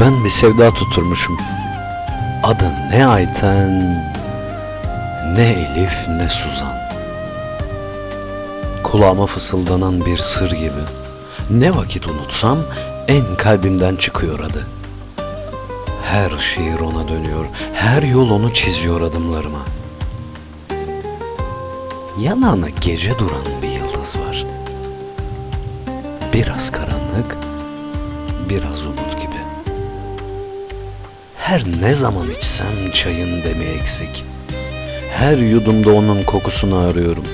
Ben bir sevda tutturmuşum. Adı ne Ayten, ne Elif, ne Suzan. Kulağıma fısıldanan bir sır gibi. Ne vakit unutsam en kalbimden çıkıyor adı. Her şiir ona dönüyor, her yol onu çiziyor adımlarıma. Yanağına gece duran bir yıldız var. Biraz karanlık, biraz umut. Her ne zaman içsem çayın demi eksik. Her yudumda onun kokusunu arıyorum.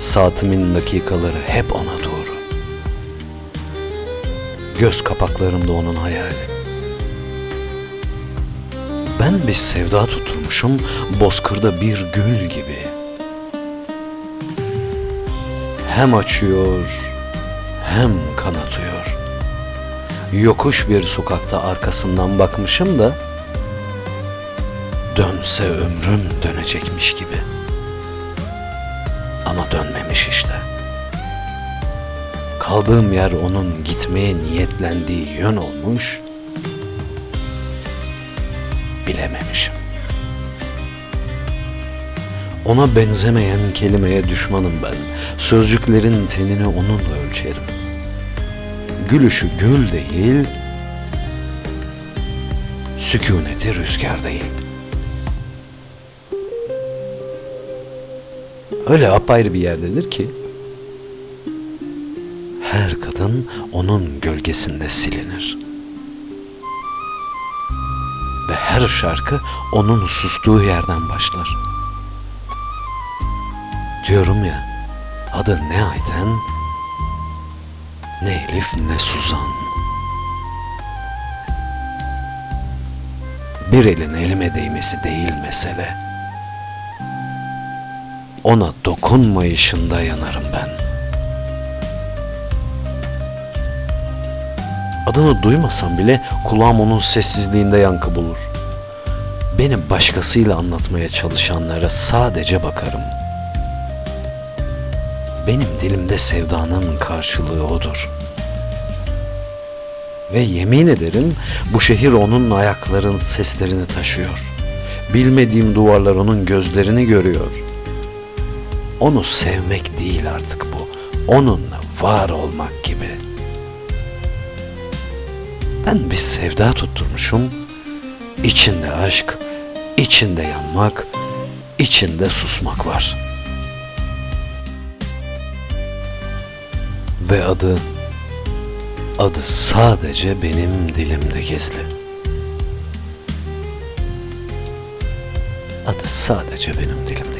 Saatimin dakikaları hep ona doğru. Göz kapaklarımda onun hayali. Ben bir sevda tutturmuşum bozkırda bir gül gibi. Hem açıyor hem kanatıyor. Yokuş bir sokakta arkasından bakmışım da dönse ömrüm dönecekmiş gibi. Ama dönmemiş işte. Kaldığım yer onun gitmeye niyetlendiği yön olmuş. Bilememişim. Ona benzemeyen kelimeye düşmanım ben. Sözcüklerin tenini onunla ölçerim. Gülüşü gül değil, sükuneti rüzgar değil. Öyle apayrı bir yerdedir ki, her kadın onun gölgesinde silinir. Ve her şarkı onun sustuğu yerden başlar. Diyorum ya, adı ne Ayten, ne Elif ne Suzan. Bir elin elime değmesi değil mesele. Ona dokunmayışında yanarım ben. Adını duymasam bile kulağım onun sessizliğinde yankı bulur. Beni başkasıyla anlatmaya çalışanlara sadece bakarım. Benim dilimde sevdanın karşılığı odur. Ve yemin ederim bu şehir onun ayakların seslerini taşıyor. Bilmediğim duvarlar onun gözlerini görüyor. Onu sevmek değil artık bu. Onunla var olmak gibi. Ben bir sevda tutturmuşum. İçinde aşk, içinde yanmak, içinde susmak var. Ve adı, adı sadece benim dilimde gizli. Adı sadece benim dilimde.